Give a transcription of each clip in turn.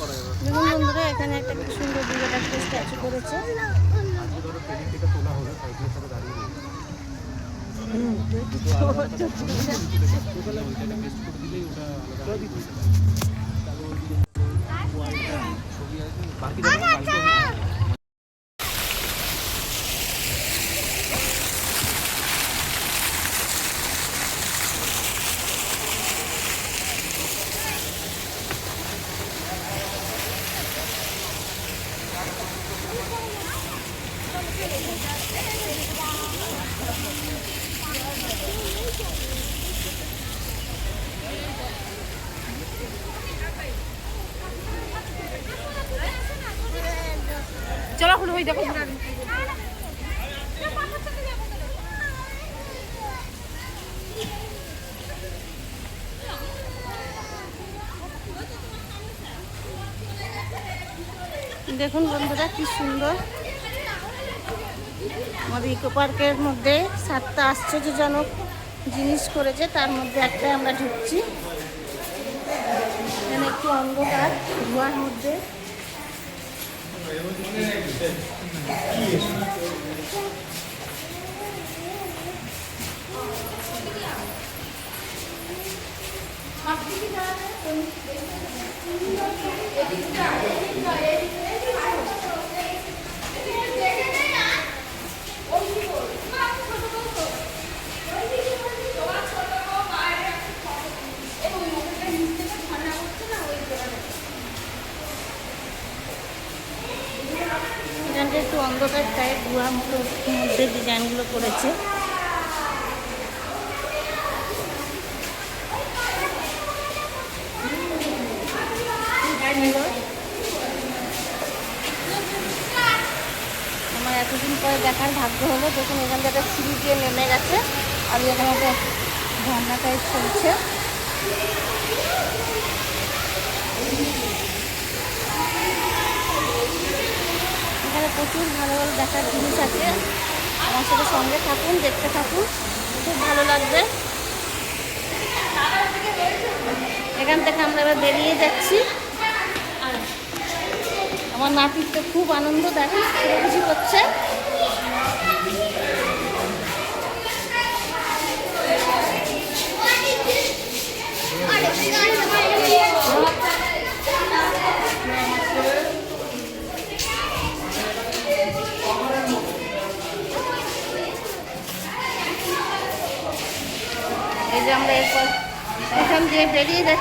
দেখুন বন্ধুরা এখানে একটা কি সুন্দর দুর্গা একটা স্ট্যাচু করেছে। আজকে ধরো ট্রেনিং থেকে তোলা হবে সাইকেলের সাথে দাঁড়িয়ে রয়েছে টোটালে ওইটা টেস্ট করে দিলেই ওটা আলাদা হয়ে যাবে। তারপর ওইদিকে ওয়ালটা ছবি আছে বাকি দেখো কালকে হবে। চলো হলো ওই দেখো দেখুন বন্ধুরা, কি সুন্দর। আমাদের ইকো পার্কের মধ্যে সাতটা আশ্চর্যজনক জিনিস করেছে, তার মধ্যে একটা আমরা ঢুকছি। এখানে একটু অন্ধকার, ধোয়ার মধ্যে। Thank you. অন্ধকার টাইপ ধোয়া মতো মধ্যে ডিজাইনগুলো করেছে। আমার এতদিন পরে দেখার ভাগ্য হলো দেখুন এখান থেকে সিঁড়ি দিয়ে নেমে গেছে, আর এখানে একটা ঝর্ণা টাইপ চলছে। এখানে প্রচুর ভালো ভালো দেখার জিনিস আছে। আমার সাথে সঙ্গে থাকুন, দেখতে থাকুন। খুব ভালো লাগবে। এখান থেকে আমরা এবার বেরিয়ে যাচ্ছি। আমার নাতির তো খুব আনন্দ, দেখা খুশি করছে এই যে আমরা এরপর এখান দিয়ে বেরিয়ে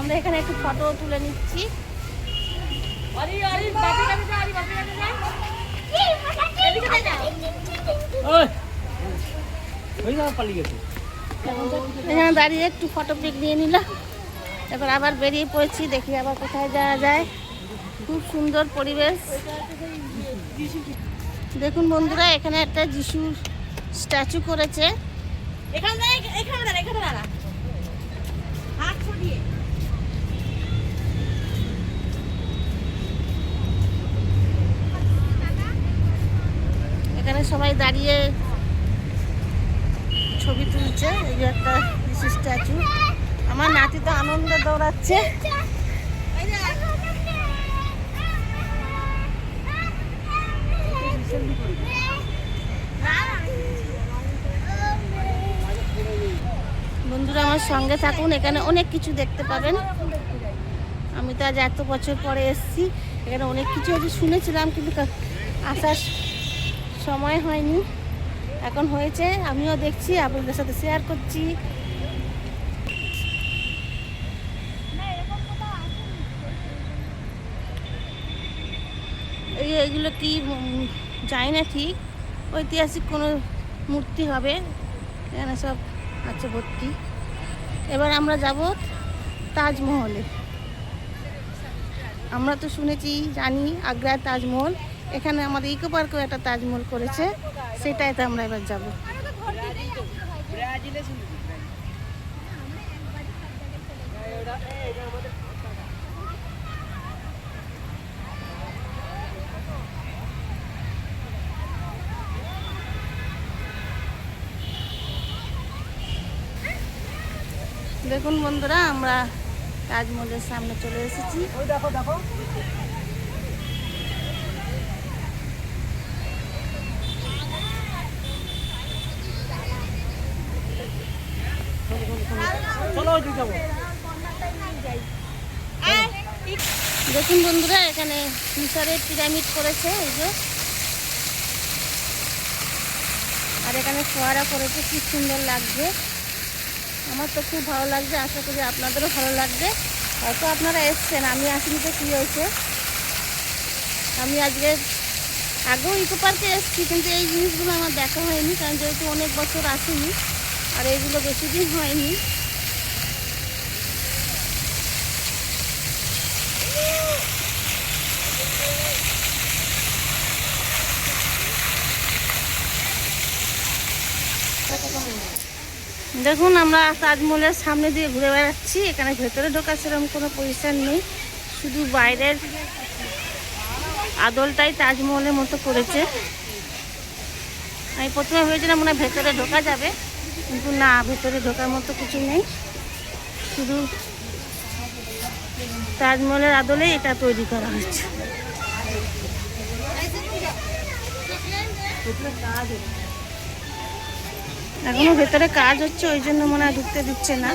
আমরা এখানে একটু ফটো তুলে নিচ্ছি। ওই ওই না পালিয়ে গেছে। এখানে দাঁড়িয়ে একটু ফটো পিক নিয়ে নিলাম এবার আবার বেরিয়ে পড়েছি দেখি আবার কোথায় যাওয়া যায়। খুব সুন্দর পরিবেশ। দেখুন বন্ধুরা এখানে একটা যিশুর স্ট্যাচু করেছে। এখানে এখানে দাঁড়া এখানে দাঁড়া। হাত ছড়িয়ে। এখানে সবাই দাঁড়িয়ে ছবি তুলছে, এই যে একটা স্ট্যাচু আমার নাতি তো আনন্দে দৌড়াচ্ছে। বন্ধুরা আমার সঙ্গে থাকুন, এখানে অনেক কিছু দেখতে পাবেন। আমি তো আজ এত বছর পরে এসেছি, এখানে অনেক কিছু আছে শুনেছিলাম, কিন্তু আসার সময় হয়নি। এখন হয়েছে, আমিও দেখছি, আপনাদের সাথে শেয়ার করছি। এগুলো কি জানি না ঠিক। ঐতিহাসিক কোনো মূর্তি হবে, এখানে সব আছে ভর্তি। এবার আমরা যাব তাজমহলে। আমরা তো শুনেছি, জানি, আগ্রার তাজমহল। এখানে আমাদের ইকো পার্কেও একটা তাজমহল করেছে সেটাইতে আমরা এবার যাব। দেখুন বন্ধুরা, আমরা তাজমহলের সামনে চলে এসেছি। দেখুন বন্ধুরা, এখানে মিশরের পিরামিড করেছে, এই যে। আর এখানে ফোয়ারা করেছে, কি সুন্দর লাগছে। আমার তো খুব ভালো লাগছে, আশা করি আপনাদেরও ভালো লাগবে হয়তো আপনারা এসছেন, আমি আসিনি তো কী হয়েছে। আমি আজকে, আগেও ইকো পার্কে এসেছি, কিন্তু এই জিনিসগুলো আমার দেখা হয়নি, কারণ যেহেতু অনেক বছর আসেনি, আর এইগুলো বেশি দিন হয়নি। দেখুন, আমরা তাজমহলের সামনে দিয়ে ঘুরে বেড়াচ্ছি। এখানে ভেতরে ঢোকার সেরকম কোনো পজিশন নেই। শুধু বাইরের আদলটাই তাজমহলের মতো করেছে। আমি প্রথমে ভেবেছিলাম মনে ভেতরে ঢোকা যাবে, কিন্তু না, ভেতরে ঢোকার মতো কিছু নেই। শুধু তাজমহলের আদলে এটা তৈরি করা হয়েছে। এখনও ভেতরে কাজ হচ্ছে, ওই জন্য মনে হয় ঢুকতে দিচ্ছে না।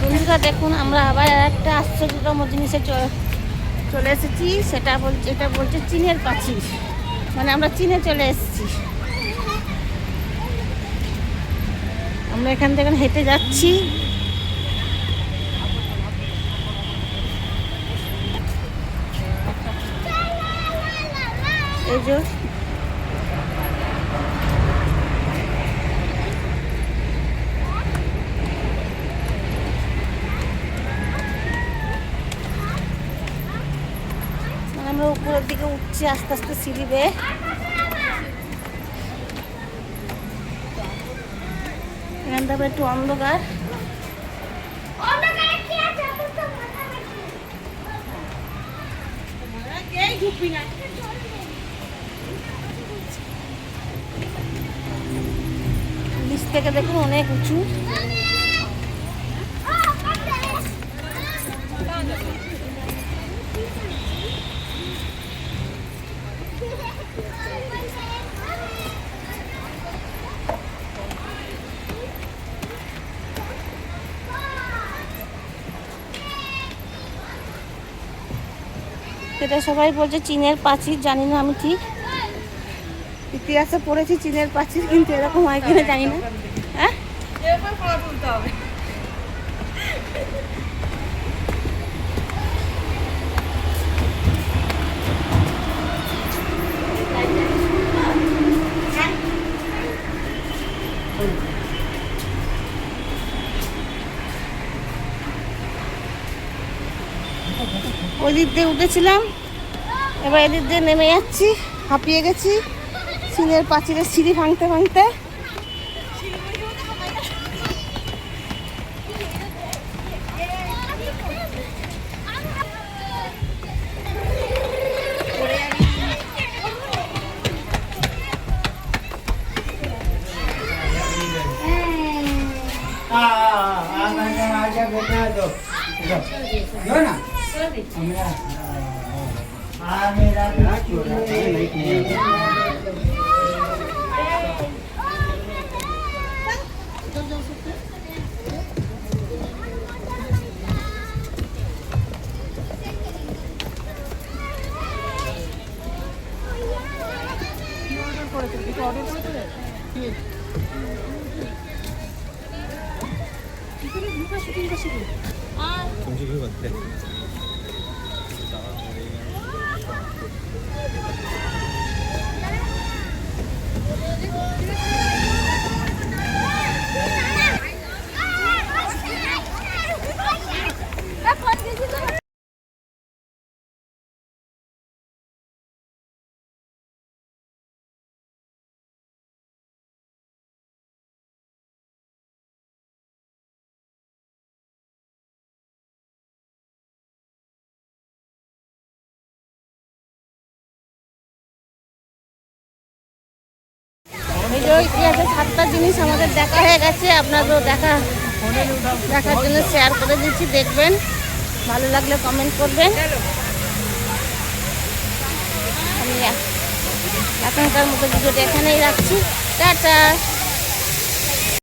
বন্ধুরা দেখুন, আমরা আবার একটা আশ্চর্যতম জিনিসে চলে এসেছি, সেটা বলছে এটা বলছে চীনের পাখির মানে আমরা চীনে চলে এসেছি। আমরা এখান থেকে হেঁটে যাচ্ছি। এই যে মানে আমরা উপরের দিকে উঠছি আস্তে আস্তে সিঁড়ি বেয়ে এখানটা আবার একটু অন্ধকার। নিচ থেকে দেখুন অনেক উঁচু। এটা সবাই বলছে চীনের প্রাচীর জানি না আমি ঠিক। ইতিহাসে পড়েছি চীনের প্রাচীর কিন্তু এরকম হয় কিনা জানি না। হ্যাঁ? ওই দিক দিয়ে উঠেছিলাম। এবার এদিক দিয়ে নেমে যাচ্ছি হাঁপিয়ে গেছি চীনের পাঁচিলের সিঁড়ি ভাঙতে ভাঙতে आजा 네. 정식 휴가 때. এই কি ইতিহাসের সাতটা জিনিস আমাদের দেখা হয়ে গেছে, আপনাদেরও দেখা, দেখার জন্য শেয়ার করে দিচ্ছি, দেখবেন। ভালো লাগলে কমেন্ট করবেন। আমি এখনকার মতো ভিডিওটা এখানেই রাখছি। টাটা!